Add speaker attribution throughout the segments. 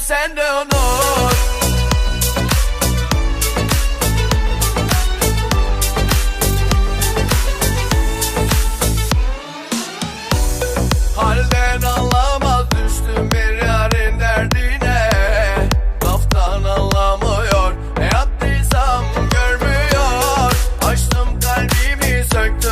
Speaker 1: sen de unut Halden anlamaz düştüm bir yarın derdine. Laftan anlamıyor ne görmüyor. Açtım kalbimi söktüm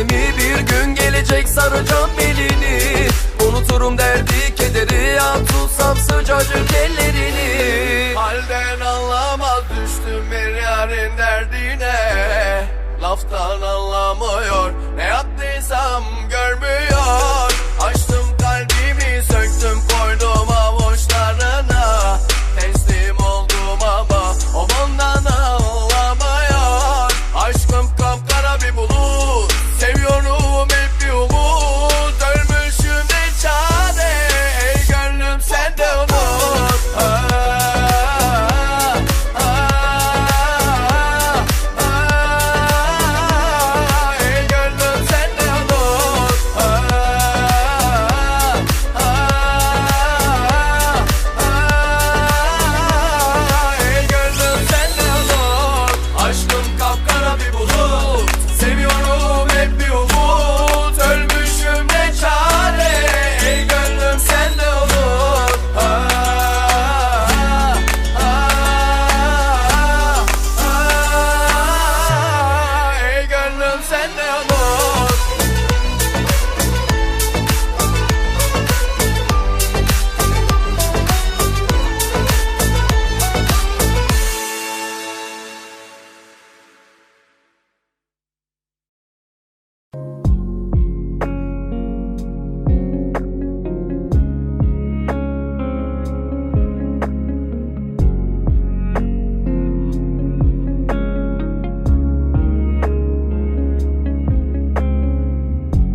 Speaker 2: sözlerimi Bir gün gelecek saracağım belini. Unuturum derdi kederi At tutsam sıcacık ellerini.
Speaker 1: Halden anlamaz düştüm bir yarın derdine. Laftan anlamıyor dayanamam